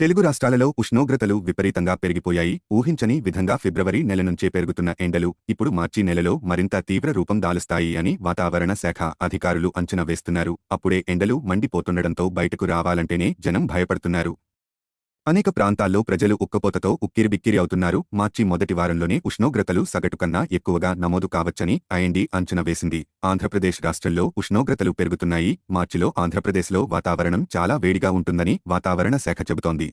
తెలుగు రాష్ట్రాలలో ఉష్ణోగ్రతలు విపరీతంగా పెరిగిపోయాయి. ఊహించని విధంగా ఫిబ్రవరి నెల నుంచే పెరుగుతున్న ఎండలు ఇప్పుడు మార్చి నెలలో మరింత తీవ్ర రూపం దాలుస్తాయి అని వాతావరణ శాఖ అధికారులు అంచనా వేస్తున్నారు. అప్పుడే ఎండలు మండిపోతుండటంతో బయటకు రావాలంటేనే జనం భయపడుతున్నారు. అనేక ప్రాంతాల్లో ప్రజలు ఉక్కపోతతో ఉక్కిరిబిక్కిరి అవుతున్నారు. మార్చి మొదటి వారంలోనే ఉష్ణోగ్రతలు సగటు కన్నా ఎక్కువగా నమోదు కావచ్చని ఐఎండీ అంచనా వేసింది. ఆంధ్రప్రదేశ్ రాష్ట్రంలో ఉష్ణోగ్రతలు పెరుగుతున్నాయి. మార్చిలో ఆంధ్రప్రదేశ్లో వాతావరణం చాలా వేడిగా ఉంటుందని వాతావరణ శాఖ చెబుతోంది.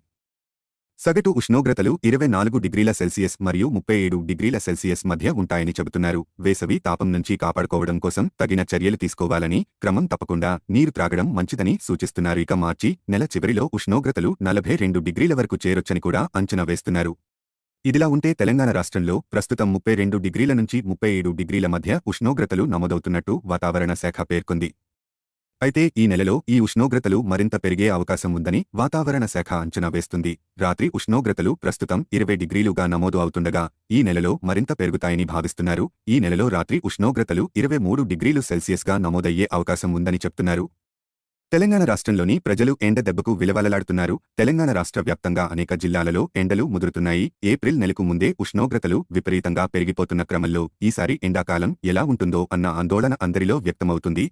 సగటు ఉష్ణోగ్రతలు ఇరవై నాలుగు డిగ్రీల సెల్సియస్ మరియు ముప్పై ఏడు డిగ్రీల సెల్సియస్ మధ్య ఉంటాయని చెబుతున్నారు. వేసవి తాపం నుంచి కాపాడుకోవడం కోసం తగిన చర్యలు తీసుకోవాలని క్రమం తప్పకుండా నీరు త్రాగడం మంచిదని సూచిస్తున్నారు. ఇక మార్చి నెల చివరిలో ఉష్ణోగ్రతలు నలభై రెండు డిగ్రీల వరకు చేరొచ్చని కూడా అంచనా వేస్తున్నారు. ఇదిలా ఉంటే తెలంగాణ రాష్ట్రంలో ప్రస్తుతం ముప్పై రెండు డిగ్రీల నుంచి ముప్పై ఏడు డిగ్రీల మధ్య ఉష్ణోగ్రతలు నమోదవుతున్నట్టు వాతావరణ శాఖ పేర్కొంది. అయితే ఈ నెలలో ఈ ఉష్ణోగ్రతలు మరింత పెరిగే అవకాశం ఉందని వాతావరణ శాఖ అంచనా వేస్తుంది. రాత్రి ఉష్ణోగ్రతలు ప్రస్తుతం ఇరవై డిగ్రీలుగా నమోదు అవుతుండగా ఈ నెలలో మరింత పెరుగుతాయని భావిస్తున్నారు. ఈ నెలలో రాత్రి ఉష్ణోగ్రతలు ఇరవై మూడు డిగ్రీలు సెల్సియస్గా నమోదయ్యే అవకాశం ఉందని చెప్తున్నారు. తెలంగాణ రాష్ట్రంలోని ప్రజలు ఎండ దెబ్బకు విలవలలాడుతున్నారు. తెలంగాణ రాష్ట్ర వ్యాప్తంగా అనేక జిల్లాలలో ఎండలు ముదురుతున్నాయి. ఏప్రిల్ నెలకు ముందే ఉష్ణోగ్రతలు విపరీతంగా పెరిగిపోతున్న క్రమంలో ఈసారి ఎండాకాలం ఎలా ఉంటుందో అన్న ఆందోళన అందరిలో వ్యక్తమవుతుంది.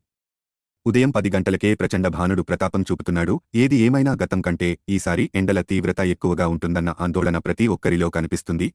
ఉదయం పది గంటలకే ప్రచండ భానుడు ప్రతాపం చూపుతున్నాడు. ఏది ఏమైనా గతం కంటే ఈసారి ఎండల తీవ్రత ఎక్కువగా ఉంటుందన్న ఆందోళన ప్రతి ఒక్కరిలో కనిపిస్తుంది.